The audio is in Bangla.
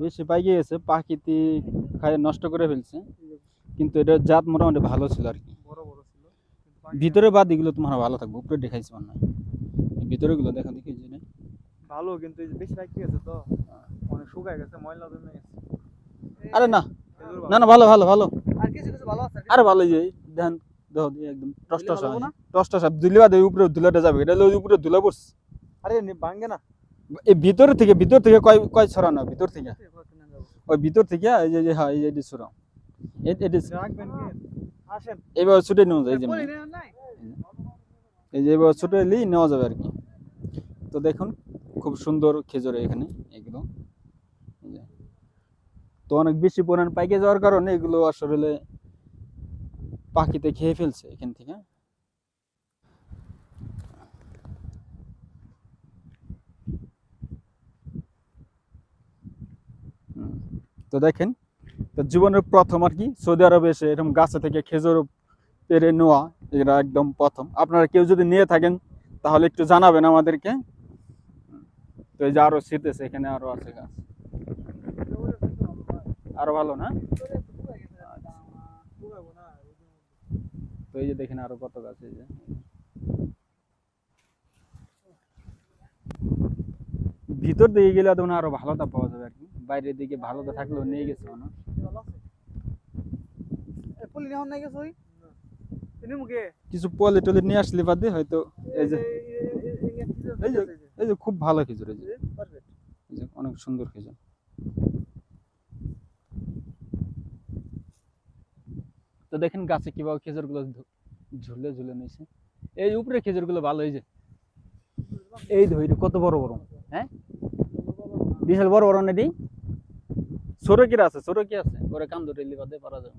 বেশি পাইকা গিয়েছে পাখিতে খায় নষ্ট করে ফেলছে। কিন্তু এটা জাত মোটামুটি ভালো ছিল আর কি। বড় বড় ছিল ভিতরে বাদ এগুলো তোমার ভালো থাকবে উপরে দেখাইছি মনে হয়। ভিতরে গুলো দেখা দেখি যে ভালো কিন্তু এই যে বেশি পাইকা গেছে তো অনেক শুকায় গেছে ময়লা জমে গেছে। আরে না খেজুর না না ভালো ভালো ভালো। আর কিছু কিছু ভালো আছে? আরে ভালো যে দেখেন দেখো দিয়ে একদম টস দিলে টস ভালো টস টস দুলিবা দেবে উপরে দুলাটা যাবে। এটা উপরে দুলা পড়ছে আরে নি- না। ভিতর থেকে ভিতর থেকে কয় কয় ছড়ানো? ভিতর থেকে? ওই ভিতর থেকে এই যে হ্যাঁ এই যে এটি ছড়াও। এবার ছুটে নেওয়া যায় এই যে বলি না, নাই? এই যে এবার ছুটে এলেই নেওয়া যাবে আর কি। তো দেখুন খুব সুন্দর খেজুর এখানে যে। তো অনেক বেশি পরিমাণ পাইকে যাওয়ার কারণে এগুলো আসলে পাখিতে খেয়ে ফেলছে এখান থেকে। তো দেখেন, তো জীবনের প্রথম আর কি, সৌদি আরবে এসে এরকম গাছে থেকে খেজুর পেরে নেওয়া এটা একদম প্রথম। আপনারা কেউ যদি নিয়ে থাকেন, তাহলে একটু জানাবেন আমাদেরকে। তো এই যে আরও শীতেছে, এখানে আরও আছে গাছ। আরও ভালো না? তো এই যে দেখেন আরও কত গাছ এই যে। ভিতর দিকে গেলে তখন আরও ভালোটা পাওয়া যাবে আর কি। বাইরের দিকে ভালোটা থাকলেও নিয়ে গেছে মানুষ। পুলি নেওয়ার নাই গেছে ওই? কিছু পলি টলি নিয়ে আসলে বাদে হয়তো এই যে এই যে এই যে খুব ভালো খেজুর এই যে। অনেক সুন্দর খেজুর। তো দেখেন গাছে কীভাবে খেজুরগুলো ঝুলে ঝুলে নিয়েছে। এই উপরে খেজুরগুলো ভালো এই যে। এই ধৈর্য কত বড় বড় হ্যাঁ? বিশাল বড় বড় নেই ছোট কি আছে? ছোট কি আছে? ওরে কান ধরে বাদে পারা যাবে